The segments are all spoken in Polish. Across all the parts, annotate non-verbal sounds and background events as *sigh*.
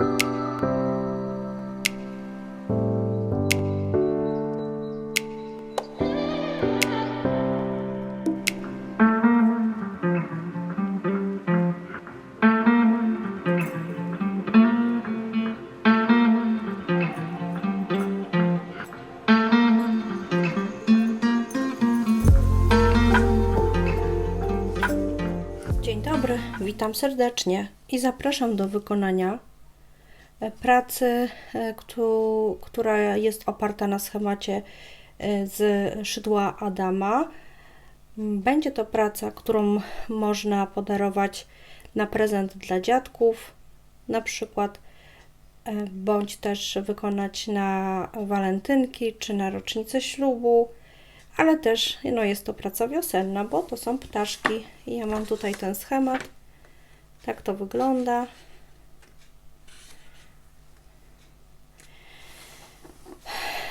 Dzień dobry, witam serdecznie i zapraszam do wykonania pracy, e, któ- która jest oparta na schemacie e, z szydła Adama. Będzie to praca, którą można podarować na prezent dla dziadków, na przykład, e, bądź też wykonać na walentynki czy na rocznicę ślubu ale też no, jest to praca wiosenna, bo to są ptaszki. Ja mam tutaj ten schemat. Tak to wygląda.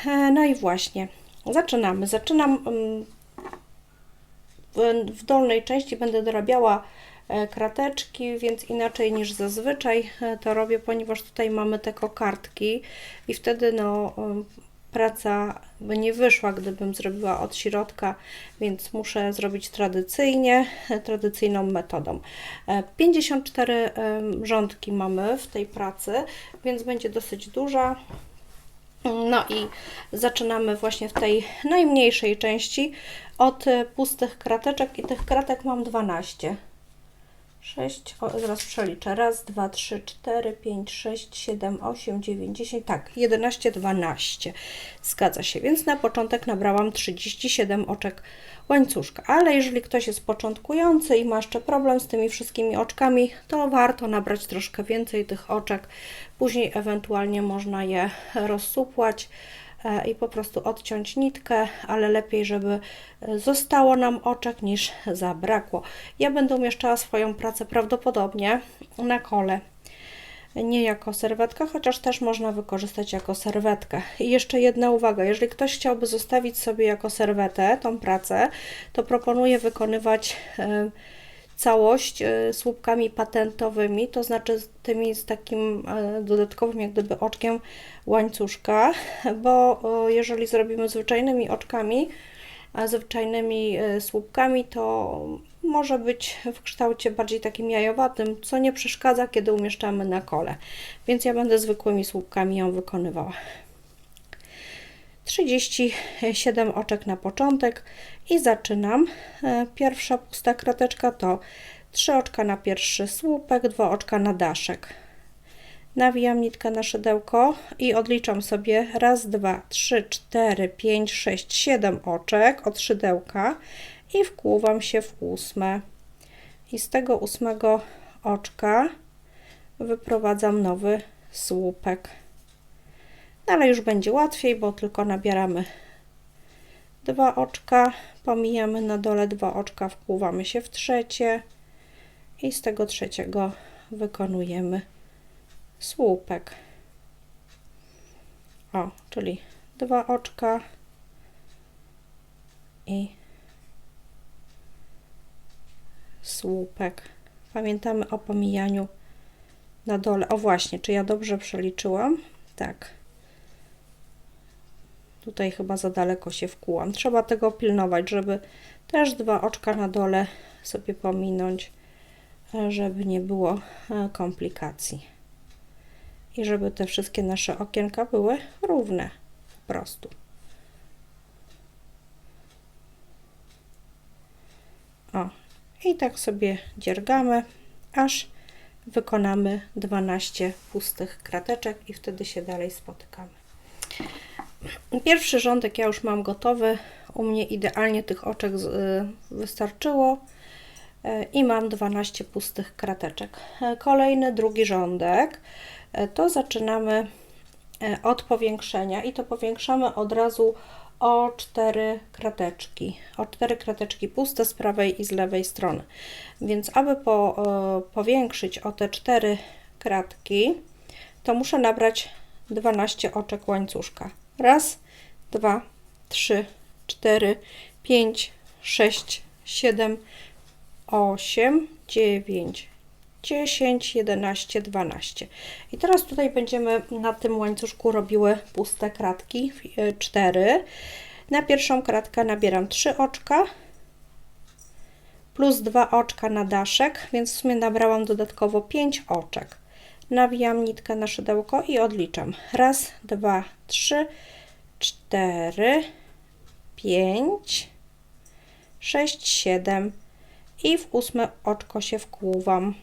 No i właśnie, zaczynamy. Zaczynam mm, w, dolnej części będę dorabiała e, krateczki, więc inaczej niż zazwyczaj e, to robię, ponieważ tutaj mamy te kokardki i wtedy no em, praca by nie wyszła, gdybym zrobiła od środka, więc muszę zrobić tradycyjnie, e, tradycyjną metodą. E, 54 em, rządki mamy w tej pracy, więc będzie dosyć duża. No i zaczynamy właśnie w tej najmniejszej części od e, pustych krateczek i tych kratek mam 12. 6, o, zaraz przeliczę. Raz, dwa, trzy, cztery, pięć, sześć, siedem, osiem, dziewięć, dziesięć, tak, 11, 12. Zgadza się, więc na początek nabrałam 37 oczek łańcuszka. Ale jeżeli ktoś jest początkujący i ma jeszcze problem z tymi wszystkimi oczkami, to warto nabrać troszkę więcej tych oczek. Później ewentualnie można je rozsupłać i po prostu odciąć nitkę, ale lepiej, żeby e, zostało nam oczek niż zabrakło. Ja będę umieszczała swoją pracę prawdopodobnie na kole. Nie jako serwetkę, chociaż też można wykorzystać jako serwetkę. I jeszcze jedna uwaga, jeżeli ktoś chciałby zostawić sobie jako serwetę tą pracę, to proponuję wykonywać e, całość e, słupkami patentowymi, to znaczy z tymi z takim e, dodatkowym jak gdyby oczkiem łańcuszka, *laughs* bo e, jeżeli zrobimy zwyczajnymi oczkami, zwyczajnymi słupkami, to może być w kształcie bardziej takim jajowatym, co nie przeszkadza, kiedy umieszczamy na kole. Więc ja będę zwykłymi słupkami ją wykonywała. 37 oczek na początek i zaczynam. E, Pierwsza pusta krateczka to 3 oczka na pierwszy słupek, 2 oczka na daszek. Nawijam nitkę na szydełko i odliczam sobie raz, dwa, trzy, cztery, pięć, sześć, siedem oczek od szydełka i wkłuwam się w ósme. I z tego ósmego oczka wyprowadzam nowy słupek. Dalej już będzie łatwiej, bo tylko nabieramy dwa oczka, pomijamy na dole dwa oczka, wkłuwamy się w trzecie i z tego trzeciego wykonujemy słupek. O, czyli dwa oczka i słupek. Pamiętamy o pomijaniu na dole. O właśnie, czy ja dobrze przeliczyłam? Tak. Tutaj chyba za daleko się wkułam. Trzeba tego pilnować, żeby też dwa oczka na dole sobie pominąć, żeby nie było e, komplikacji. I żeby te wszystkie nasze okienka były równe po prostu. O, i tak sobie dziergamy, aż wykonamy 12 pustych krateczek i wtedy się dalej spotykamy. Pierwszy rządek ja już mam gotowy. U mnie idealnie tych oczek y, wystarczyło E, i mam 12 pustych krateczek. E, Kolejny, drugi rządek e, to zaczynamy od powiększenia i to powiększamy od razu o 4 krateczki. O 4 krateczki puste z prawej i z lewej strony. Więc aby po, powiększyć o te 4 kratki, to muszę nabrać 12 oczek łańcuszka. Raz, dwa, trzy, cztery, pięć, sześć, siedem, osiem, dziewięć, 10, 11, 12. I teraz tutaj będziemy na tym łańcuszku robiły puste kratki, 4. Na pierwszą kratkę nabieram 3 oczka plus 2 oczka na daszek, więc w sumie nabrałam dodatkowo 5 oczek. Nawijam nitkę na szydełko i odliczam. Raz, dwa, trzy, cztery, pięć, sześć, siedem i w ósme oczko się wkłuwam.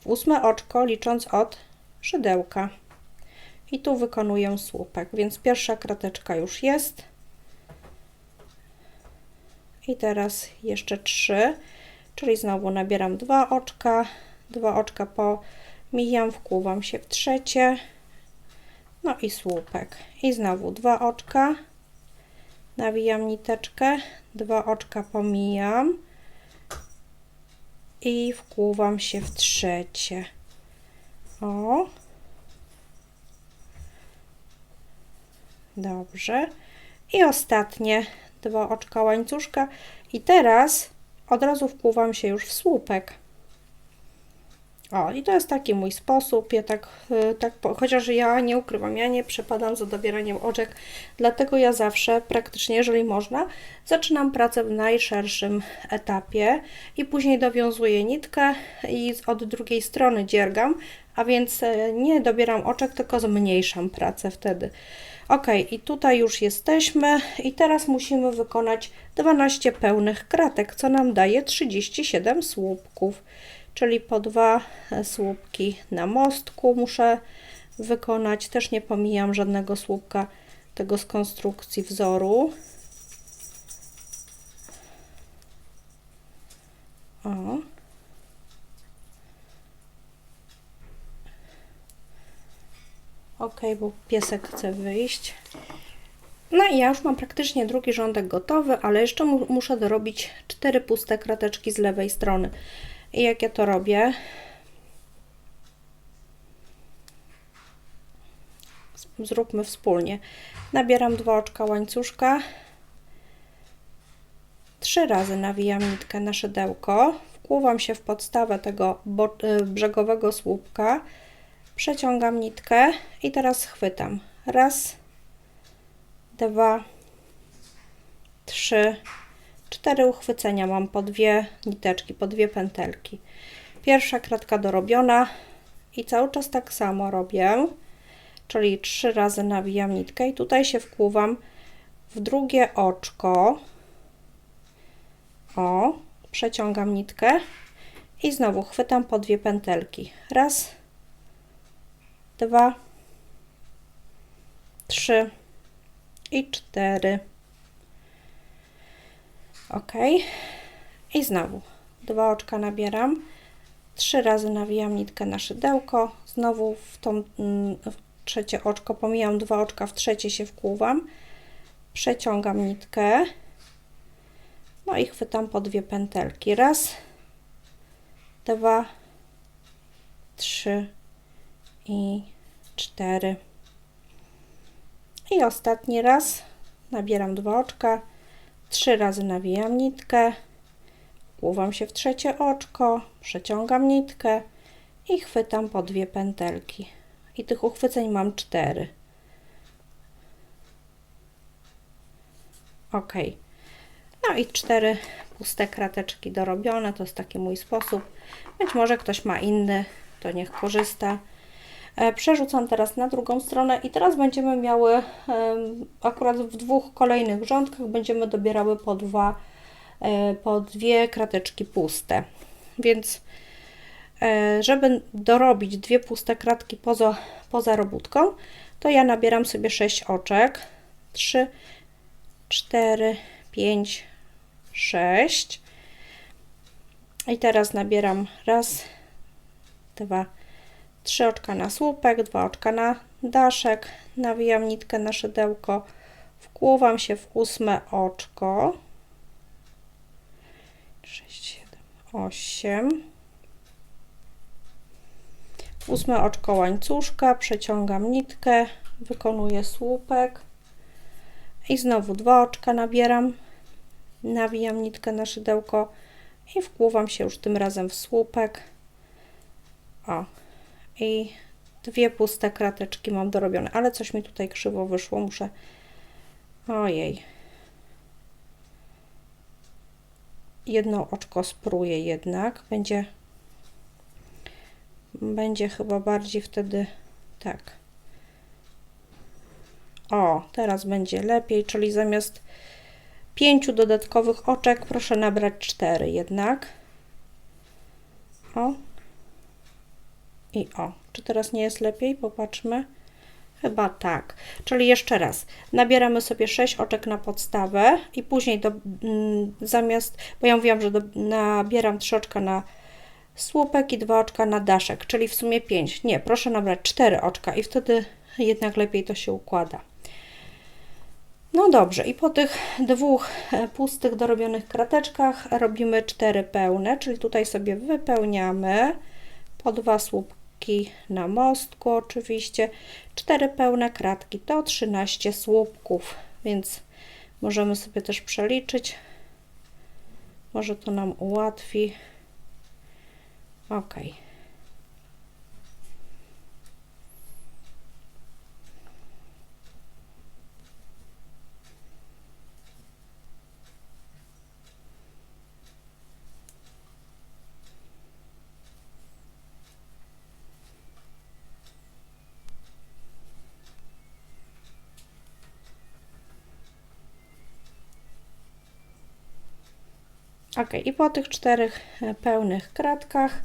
W ósme oczko licząc od szydełka. I tu wykonuję słupek, więc pierwsza krateczka już jest. I teraz jeszcze trzy, czyli znowu nabieram dwa oczka, dwa oczka po mijam, wkłuwam się w trzecie, no i słupek. I znowu dwa oczka, nawijam niteczkę, dwa oczka pomijam i wkłuwam się w trzecie. O. Dobrze. I ostatnie dwa oczka łańcuszka i teraz od razu wkłuwam się już w słupek. O, i to jest taki mój sposób. Ja tak, y, tak, chociaż ja nie ukrywam, ja nie przepadam za dobieraniem oczek, dlatego ja zawsze, praktycznie, jeżeli można, zaczynam pracę w najszerszym etapie i później dowiązuję nitkę i od drugiej strony dziergam, a więc y, nie dobieram oczek, tylko zmniejszam pracę wtedy. Ok, i tutaj już jesteśmy i teraz musimy wykonać 12 pełnych kratek, co nam daje 37 słupków czyli po dwa słupki na mostku muszę wykonać. Też nie pomijam żadnego słupka tego z konstrukcji wzoru. O. Ok, bo piesek chce wyjść. No i ja już mam praktycznie drugi rządek gotowy, ale jeszcze mu muszę dorobić cztery puste krateczki z lewej strony. I jak ja to robię? Zróbmy wspólnie. Nabieram dwa oczka łańcuszka. Trzy razy nawijam nitkę na szydełko. Wkłuwam się w podstawę tego y, brzegowego słupka. Przeciągam nitkę i teraz chwytam. Raz, dwa, trzy, cztery uchwycenia mam po dwie niteczki, po dwie pętelki. Pierwsza kratka dorobiona i cały czas tak samo robię, czyli trzy razy nawijam nitkę i tutaj się wkłuwam w drugie oczko. O, przeciągam nitkę i znowu chwytam po dwie pętelki. Raz, dwa, trzy i cztery ok i znowu. Dwa oczka nabieram. Trzy razy nawijam nitkę na szydełko. Znowu w tą mm, w trzecie oczko. Pomijam dwa oczka w trzecie się wkłuwam przeciągam nitkę. No i chwytam po dwie pętelki. Raz dwa trzy i cztery. I ostatni raz nabieram dwa oczka Trzy razy nawijam nitkę, wkłuwam się w trzecie oczko, przeciągam nitkę i chwytam po dwie pętelki. I tych uchwyceń mam cztery. Ok. No i cztery puste krateczki dorobione. To jest taki mój sposób. Być może ktoś ma inny, to niech korzysta. E, przerzucam teraz na drugą stronę i teraz będziemy miały akurat w dwóch kolejnych rządkach będziemy dobierały po dwa, e, po dwie krateczki puste. Więc e, żeby dorobić dwie puste kratki poza, poza robótką, to ja nabieram sobie 6 oczek. 3, 4, 5, 6. I teraz nabieram raz, dwa, 3 oczka na słupek, 2 oczka na daszek, nawijam nitkę na szydełko, wkłuwam się w ósme oczko, 6, 7, 8, ósme oczko łańcuszka, przeciągam nitkę, wykonuję słupek. I znowu dwa oczka nabieram, nawijam nitkę na szydełko i wkłuwam się już tym razem w słupek, O. I dwie puste krateczki mam dorobione, ale coś mi tutaj krzywo wyszło, muszę... Ojej. Jedno oczko spróję jednak, będzie... Będzie chyba bardziej wtedy... Tak. O, teraz będzie lepiej, czyli zamiast pięciu dodatkowych oczek proszę nabrać cztery jednak. O. I o. Czy teraz nie jest lepiej? Popatrzmy. Chyba tak. Czyli jeszcze raz. Nabieramy sobie 6 oczek na podstawę i później do, mm, zamiast, bo ja mówiłam, że do, nabieram 3 oczka na słupek i 2 oczka na daszek, czyli w sumie 5. Nie, proszę nabrać 4 oczka i wtedy jednak lepiej to się układa. No dobrze, i po tych dwóch e, pustych, dorobionych krateczkach robimy cztery pełne, czyli tutaj sobie wypełniamy po dwa słupki na mostku oczywiście. Cztery pełne kratki to 13 słupków, więc możemy sobie też przeliczyć. Może to nam ułatwi. Ok. Ok, i po tych czterech e, pełnych kratkach,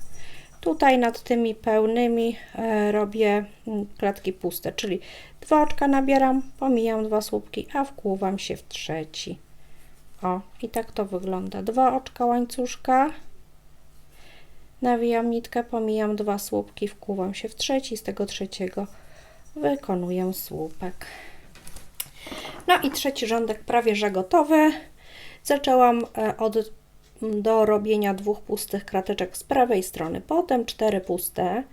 tutaj nad tymi pełnymi e, robię mm, klatki puste, czyli dwa oczka nabieram, pomijam dwa słupki, a wkłuwam się w trzeci. O, i tak to wygląda. Dwa oczka łańcuszka, nawijam nitkę, pomijam dwa słupki, wkłuwam się w trzeci, z tego trzeciego wykonuję słupek. No i trzeci rządek prawie że gotowy. Zaczęłam e, od do robienia dwóch pustych krateczek z prawej strony, potem cztery puste,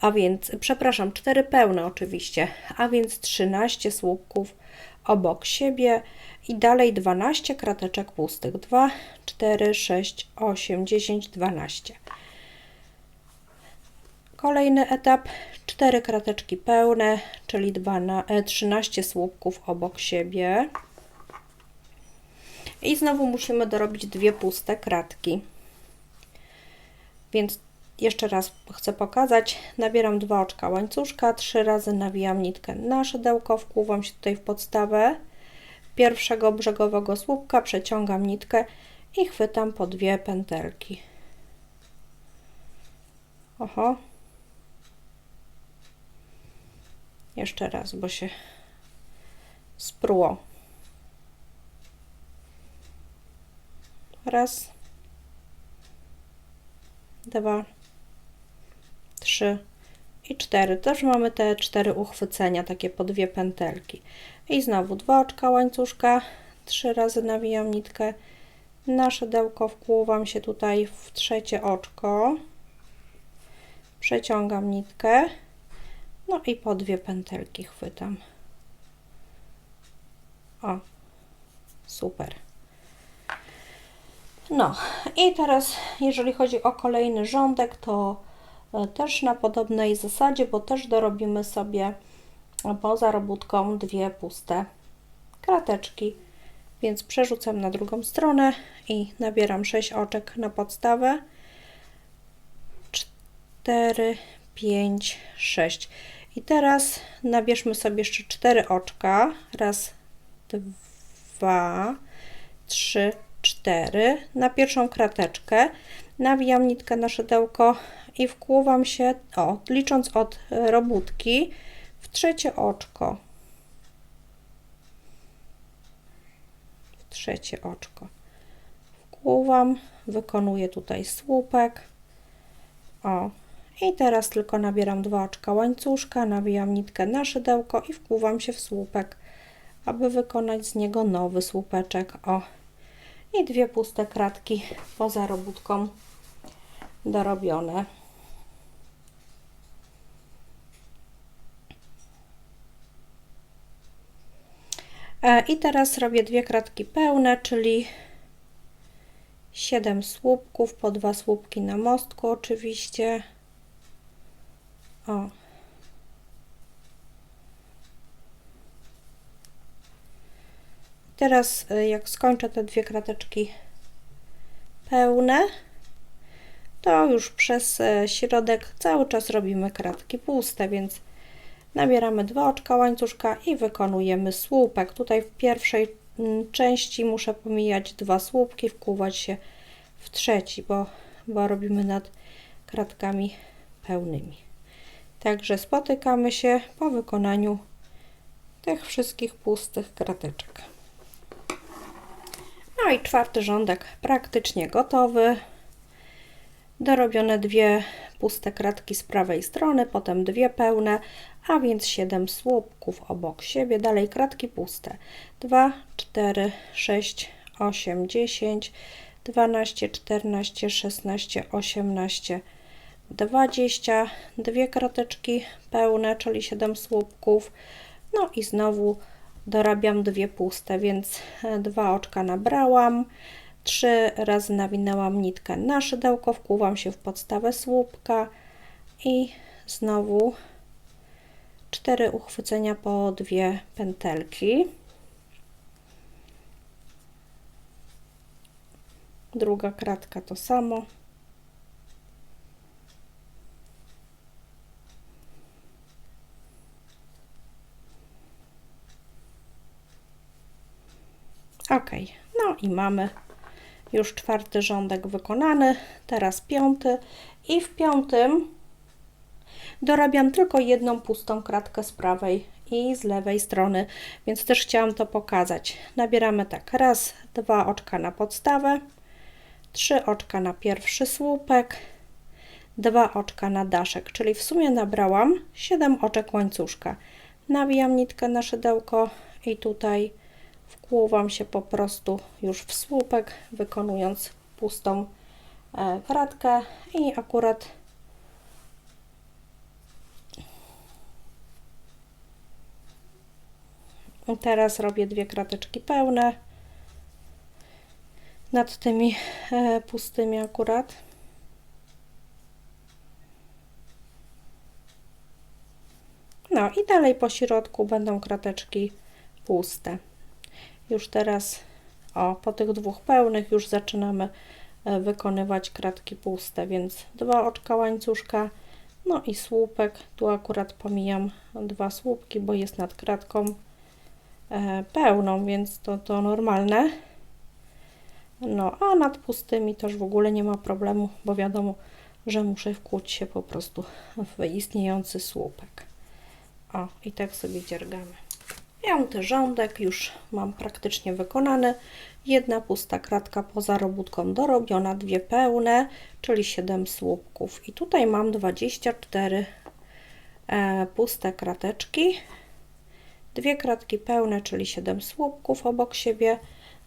a więc, przepraszam, cztery pełne oczywiście, a więc 13 słupków obok siebie i dalej 12 krateczek pustych. 2, 4, 6, 8, 10, 12. Kolejny etap, 4 krateczki pełne, czyli 13 słupków obok siebie. I znowu musimy dorobić dwie puste kratki. Więc jeszcze raz chcę pokazać. Nabieram dwa oczka łańcuszka, trzy razy nawijam nitkę na szydełko, wkłuwam się tutaj w podstawę pierwszego brzegowego słupka, przeciągam nitkę i chwytam po dwie pętelki. Oho. Jeszcze raz, bo się spruło. Raz, dwa, trzy i cztery. Też mamy te cztery uchwycenia, takie po dwie pętelki. I znowu dwa oczka łańcuszka, trzy razy nawijam nitkę na szydełko, wkłuwam się tutaj w trzecie oczko, przeciągam nitkę, no i po dwie pętelki chwytam. O, super. No i teraz, jeżeli chodzi o kolejny rządek, to e, też na podobnej zasadzie, bo też dorobimy sobie poza robótką dwie puste krateczki, więc przerzucam na drugą stronę i nabieram 6 oczek na podstawę. 4, 5, 6. I teraz nabierzmy sobie jeszcze 4 oczka. Raz, dwa, trzy, 4 na pierwszą krateczkę, nawijam nitkę na szydełko i wkłuwam się, o, licząc od robótki, w trzecie oczko. W trzecie oczko. Wkłuwam, wykonuję tutaj słupek. O, i teraz tylko nabieram dwa oczka łańcuszka, nawijam nitkę na szydełko i wkłuwam się w słupek, aby wykonać z niego nowy słupeczek. O, i dwie puste kratki poza robótką dorobione. E, I teraz robię dwie kratki pełne, czyli 7 słupków, po dwa słupki na mostku oczywiście. O. Teraz y, jak skończę te dwie krateczki pełne, to już przez e, środek cały czas robimy kratki puste, więc nabieramy dwa oczka łańcuszka i wykonujemy słupek. Tutaj w pierwszej mm, części muszę pomijać dwa słupki, wkuwać się w trzeci, bo, bo robimy nad kratkami pełnymi. Także spotykamy się po wykonaniu tych wszystkich pustych krateczek. No i czwarty rządek praktycznie gotowy. Dorobione dwie puste kratki z prawej strony, potem dwie pełne, a więc 7 słupków obok siebie. Dalej kratki puste. 2, 4, 6, 8, 10, 12, 14, 16, 18, 20. Dwie krateczki pełne, czyli 7 słupków. No i znowu dorabiam dwie puste, więc dwa oczka nabrałam. Trzy razy nawinęłam nitkę na szydełko, wkłuwam się w podstawę słupka i znowu cztery uchwycenia po dwie pętelki. Druga kratka to samo. Ok, no i mamy już czwarty rządek wykonany, teraz piąty i w piątym dorabiam tylko jedną pustą kratkę z prawej i z lewej strony, więc też chciałam to pokazać. Nabieramy tak, raz, dwa oczka na podstawę, trzy oczka na pierwszy słupek, dwa oczka na daszek, czyli w sumie nabrałam 7 oczek łańcuszka. Nawijam nitkę na szydełko i tutaj wkłuwam się po prostu już w słupek, wykonując pustą e, kratkę i akurat teraz robię dwie krateczki pełne nad tymi e, pustymi akurat. No i dalej po środku będą krateczki puste. Już teraz, o, po tych dwóch pełnych już zaczynamy e, wykonywać kratki puste, więc dwa oczka łańcuszka, no i słupek. Tu akurat pomijam dwa słupki, bo jest nad kratką e, pełną, więc to, to normalne. No, a nad pustymi też w ogóle nie ma problemu, bo wiadomo, że muszę wkłuć się po prostu w istniejący słupek. O, i tak sobie dziergamy. Piąty rządek już mam praktycznie wykonany. Jedna pusta kratka poza robótką dorobiona, dwie pełne, czyli 7 słupków. I tutaj mam 24 e, puste krateczki, dwie kratki pełne, czyli 7 słupków obok siebie.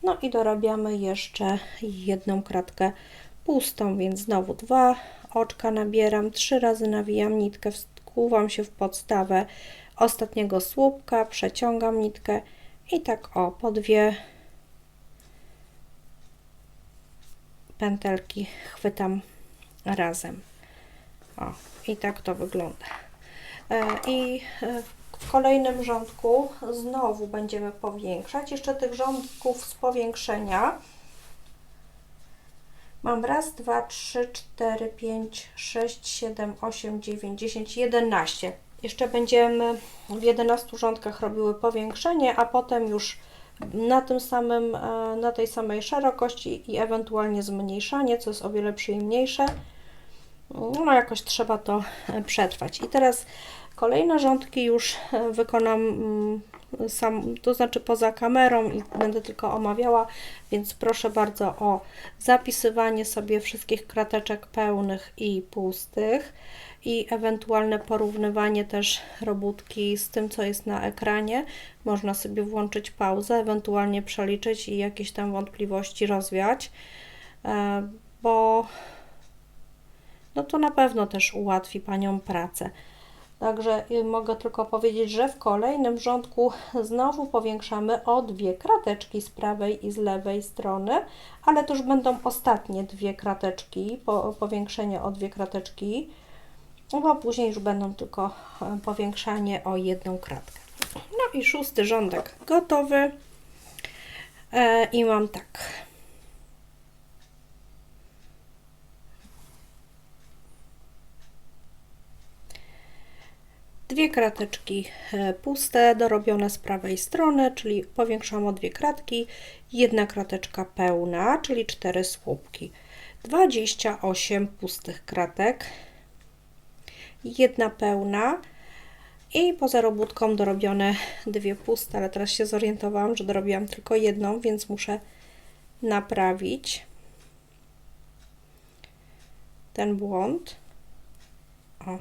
No i dorabiamy jeszcze jedną kratkę pustą, więc znowu dwa oczka nabieram, trzy razy nawijam nitkę, wkłuwam się w podstawę, ostatniego słupka, przeciągam nitkę i tak o, po dwie pętelki chwytam razem. O, i tak to wygląda. E, I e, w kolejnym rządku znowu będziemy powiększać. Jeszcze tych rządków z powiększenia mam raz, dwa, trzy, cztery, pięć, sześć, siedem, osiem, dziewięć, dziesięć, jedenaście. Jeszcze będziemy w 11 rządkach robiły powiększenie, a potem już na tym samym, e, na tej samej szerokości i ewentualnie zmniejszanie, co jest o wiele przyjemniejsze. No jakoś trzeba to e, przetrwać. I teraz kolejne rządki już e, wykonam mm, sam, to znaczy poza kamerą i będę tylko omawiała, więc proszę bardzo o zapisywanie sobie wszystkich krateczek pełnych i pustych i ewentualne porównywanie też robótki z tym, co jest na ekranie. Można sobie włączyć pauzę, ewentualnie przeliczyć i jakieś tam wątpliwości rozwiać, e, bo no to na pewno też ułatwi Panią pracę. Także y, mogę tylko powiedzieć, że w kolejnym rządku znowu powiększamy o dwie krateczki z prawej i z lewej strony, ale to już będą ostatnie dwie krateczki, po, powiększenie o dwie krateczki No, a później już będą tylko e, powiększanie o jedną kratkę. No i szósty rządek gotowy. E, I mam tak. Dwie krateczki e, puste, dorobione z prawej strony, czyli powiększam o dwie kratki. Jedna krateczka pełna, czyli cztery słupki. 28 pustych kratek. Jedna pełna. I poza robótką dorobione dwie puste, ale teraz się zorientowałam, że dorobiłam tylko jedną, więc muszę naprawić ten błąd. O.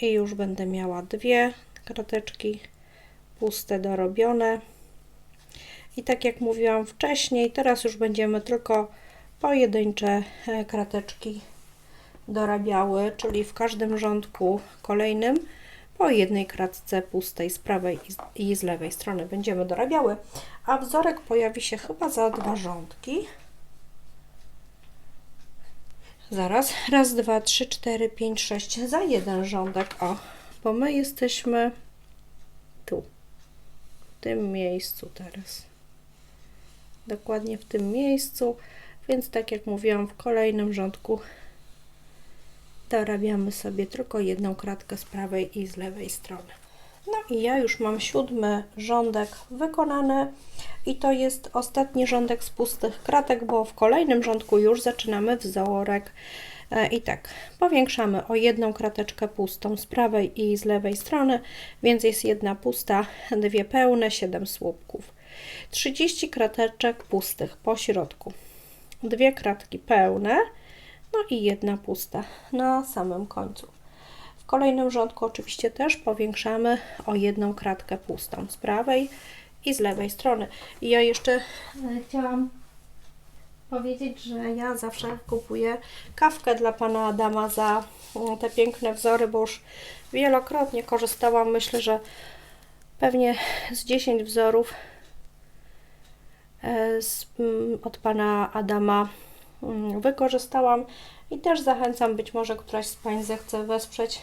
I już będę miała dwie krateczki puste dorobione. I tak jak mówiłam wcześniej, teraz już będziemy tylko pojedyncze e, krateczki dorabiały, czyli w każdym rządku kolejnym po jednej kratce pustej z prawej i z- lewej strony będziemy dorabiały, a wzorek pojawi się chyba za dwa rządki. Zaraz, raz, dwa, trzy, cztery, pięć, sześć, za jeden rządek, o, bo my jesteśmy tu, w tym miejscu teraz. Dokładnie w tym miejscu, więc tak jak mówiłam, w kolejnym rządku dorabiamy sobie tylko jedną kratkę z prawej i z lewej strony. No i ja już mam siódmy rządek wykonany i to jest ostatni rządek z pustych kratek, bo w kolejnym rządku już zaczynamy wzorek. E, I tak, powiększamy o jedną krateczkę pustą z prawej i z lewej strony, więc jest jedna pusta, dwie pełne, 7 słupków. 30 krateczek pustych po środku, dwie kratki pełne, no i jedna pusta na samym końcu. W kolejnym rządku oczywiście też powiększamy o jedną kratkę pustą z prawej i z lewej strony. I ja jeszcze e, chciałam powiedzieć, że ja zawsze kupuję kawkę dla pana Adama za mm, te piękne wzory, bo już wielokrotnie korzystałam. Myślę, że pewnie z 10 wzorów e, od pana Adama wykorzystałam i też zachęcam, być może któraś z Pań zechce wesprzeć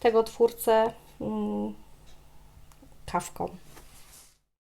tego twórcę mm, kawką.